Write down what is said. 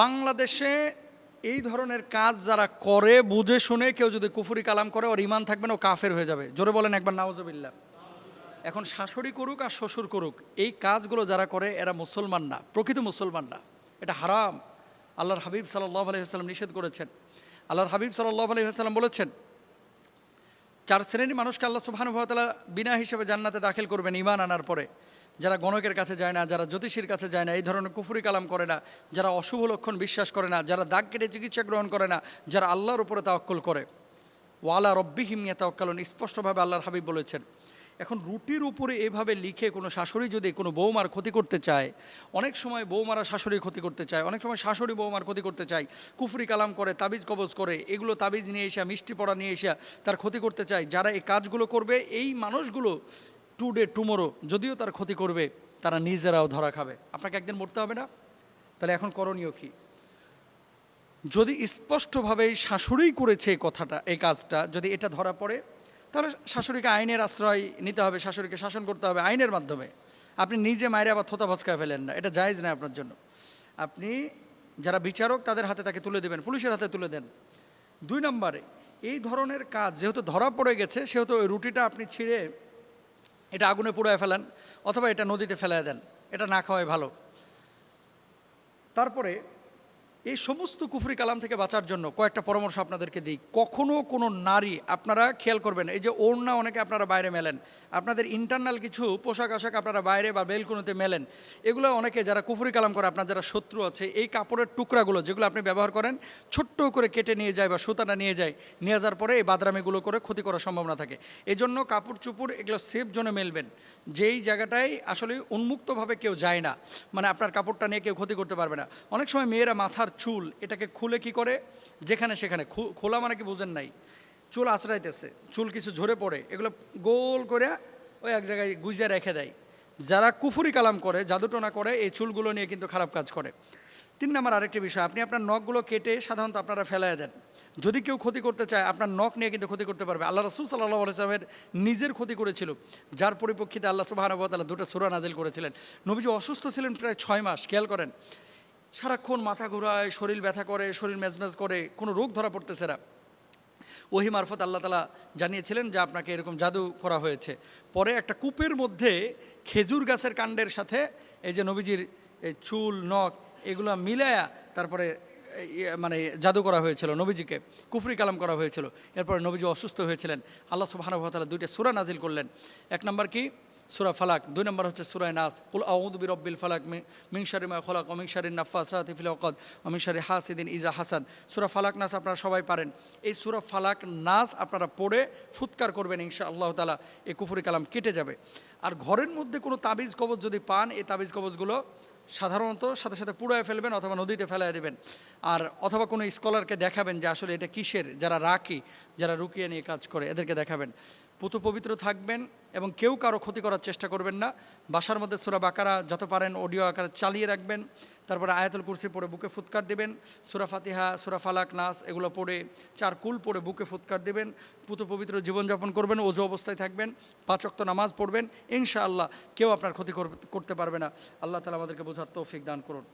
বাংলাদেশে এই ধরনের কাজ যারা করে, বুঝে শুনে কেউ যদি কুফুরি কালাম করে, ওর ইমান থাকবে না, ও কাফের হয়ে যাবে। জোরে বলেন একবার নাওজবিল্লা এখন শাশুড়ি করুক আর শ্বশুর করুক, এই কাজগুলো যারা করে, এরা মুসলমান না, প্রকৃত মুসলমান না। এটা হারাম। আল্লাহর হাবিব সাল্লাহ আলহিহাস্লাম নিষেধ করেছেন। আল্লাহর হাবিব সাল্লাহ আলহিহাস্লাম বলেছেন, চার শ্রেণির মানুষকে আল্লাহ সুবাহানুভাতালা বিনা হিসেবে জান্নাতে দাখিল করবেন ইমান আনার পরে। যারা গণকের কাছে যায় না, যারা জ্যোতিষীর কাছে যায় না, এই ধরনের কুফুরি কালাম করে না, যারা অশুভ লক্ষণ বিশ্বাস করে না, যারা দাগ কেটে চিকিৎসা গ্রহণ করে না, যারা আল্লাহর উপরে তাওয়াক্কুল করে। ওয়ালা রব্বি হিমিয়া তাওয়াক্কালন স্পষ্টভাবে আল্লাহর হাবিব বলেছেন। এখন রুটির উপরে এভাবে লিখে কোনো শাশুড়ি যদি কোনো বৌমার ক্ষতি করতে চায়, অনেক সময় বৌমারা শাশুড়ির ক্ষতি করতে চায়, অনেক সময় শাশুড়ি বৌমার ক্ষতি করতে চায়, কুফরি কালাম করে, তাবিজ কবজ করে, এগুলো তাবিজ নিয়ে এসে, মিষ্টি পড়া নিয়ে এসে তার ক্ষতি করতে চায়, যারা এই কাজগুলো করবে, এই মানুষগুলো টু ডে টুমোরো যদিও তার ক্ষতি করবে, তারা নিজেরাও ধরা খাবে। আপনাকে একদিন মরতে হবে না? তাহলে এখন করণীয় কী? যদি স্পষ্টভাবে শাশুড়িই করেছে এই কথাটা, এই কাজটা, যদি এটা ধরা পড়ে, তাহলে শাশুড়িকে আইনের আশ্রয় নিতে হবে, শাশুড়িকে শাসন করতে হবে আইনের মাধ্যমে। আপনি নিজে মায়ের আবার থোতা ভস্কায় ফেলেন না, এটা জায়েজ না আপনার জন্য। আপনি যারা বিচারক, তাদের হাতে তাকে তুলে দেবেন, পুলিশের হাতে তুলে দেন। দুই নম্বরে, এই ধরনের কাজ যেহেতু ধরা পড়ে গেছে, সেহেতু ওই রুটিটা আপনি ছিঁড়ে এটা আগুনে পুড়ায় ফেলেন অথবা এটা নদীতে ফেলায় দেন এটা না খাওয়াই ভালো। তারপরে এই সমস্ত কুফরি কালাম থেকে বাঁচার জন্য কয়েকটা পরামর্শ আপনাদেরকে দিই। কখনও কোনো নারী, আপনারা খেয়াল করবেন, এই যে ওড়না অনেকে আপনারা বাইরে মেলেন, আপনাদের ইন্টারনাল কিছু পোশাক আশাক আপনারা বাইরে বা বেলকুনিতে মেলেন, এগুলো অনেকে যারা কুফরি কালাম করে, আপনার যারা শত্রু আছে, এই কাপড়ের টুকরাগুলো যেগুলো আপনি ব্যবহার করেন, ছোট্ট করে কেটে নিয়ে যায় বা সুতাটা নিয়ে যায়, নিয়ে যাওয়ার পরে এই বাদরামিগুলো করে ক্ষতি করার সম্ভাবনা থাকে। এই জন্য কাপড় চুপড় এগুলো সেফ জোনে মেলবেন। যেই জায়গাটায় আসলে উন্মুক্তভাবে কেউ যায় না মানে আপনার কাপড়টা নিয়ে কেউ ক্ষতি করতে পারবে না। অনেক সময় মেয়েরা মাথার চুল, এটাকে খুলে কি করে? যেখানে সেখানে। খোলা মানে কি বুঝেন নাই? চুল আঁচড়াইতেছে চুল কিছু ঝরে পড়ে, এগুলো গোল করে ওই এক জায়গায় গুজে রেখে দেয়। যারা কুফুরি কালাম করে, জাদুটোনা করে, এই চুলগুলো নিয়ে কিন্তু খারাপ কাজ করে। তিন নম্বর আরেকটি বিষয়, আপনি আপনার নখগুলো কেটে সাধারণত আপনারা ফেলায় দেন। যদি কেউ ক্ষতি করতে চায়, আপনার নখ নিয়ে কিন্তু ক্ষতি করতে পারবে। আল্লাহ রসুল সাল্লাহ আলাইসলামের নিজের ক্ষতি করেছিল। যার পরিপ্রেক্ষিতে আল্লাহ সুবাহানুবতাল্লাহ দুটো সুরা নাজিল করেছিলেন। নবীজি অসুস্থ ছিলেন প্রায় ছয় মাস, খেয়াল করেন। সারাক্ষণ মাথা ঘুরায়, শরীর ব্যথা করে, শরীর মেজমেজ করে, কোনো রোগ ধরা পড়তেছে না। ওহি মারফত আল্লাহ তালা জানিয়েছিলেন যে আপনাকে এরকম জাদু করা হয়েছে। পরে একটা কূপের মধ্যে খেজুর গাছের কাণ্ডের সাথে এই যে নবীজির চুল, নখ, এগুলো মিলায়া তারপরে মানে জাদু করা হয়েছিল নবীজিকে, কুফরি কালাম করা হয়েছিল। এরপরে নবীজি অসুস্থ হয়েছিলেন। আল্লাহ সুবাহানুভাতালা দুইটা সুরা নাজিল করলেন। এক নম্বর কি? সুরা ফালাক, দুই নম্বর হচ্ছে সুরায় নাস, কুল আউদ বি রব্বিল ফালাক মিংসারি মা খোলাক অমিংসারি নাফা সাতিফিল অকদ অমিংসারি হাসিদিন ইজা হাসাদ। সুরা ফালাক নাস আপনারা সবাই পারেন। এই সুরা ফালাক নাস আপনারা পড়ে ফুৎকার করবেন ইনশা আল্লাহ তালা এই কুফুরি কালাম কেটে যাবে। আর ঘরের মধ্যে কোনো তাবিজ কবজ যদি পান, এই তাবিজ কবজগুলো সাধারণত সাথে সাথে পুড়ায় ফেলবেন অথবা নদীতে ফেলায় দেবেন। আর অথবা কোনো স্কলারকে দেখাবেন যে আসলে এটা কিসের, যারা রাখি যারা রুকিয়ে নিয়ে কাজ করে, এদেরকে দেখাবেন। পুতু পবিত্র থাকবেন এবং কেউ কারও ক্ষতি করার চেষ্টা করবেন না। বাসার মধ্যে সুরা বাকারা যত পারেন অডিও আকারে চালিয়ে রাখবেন। তারপরে আয়াতুল কুরসি পড়ে বুকে ফুৎকার দেবেন। সুরা ফাতিহা, সুরা ফালাক, নাস এগুলো পড়ে চার কুল পড়ে বুকে ফুৎকার দেবেন। পুতু পবিত্র জীবনযাপন করবেন ওজু অবস্থায় থাকবেন পাঁচক্ত নামাজ পড়বেন। ইনশাআল্লাহ কেউ আপনার ক্ষতি করতে পারবে না। আল্লাহ তালা আমাদেরকে বোঝার তৌফিক দান করুন।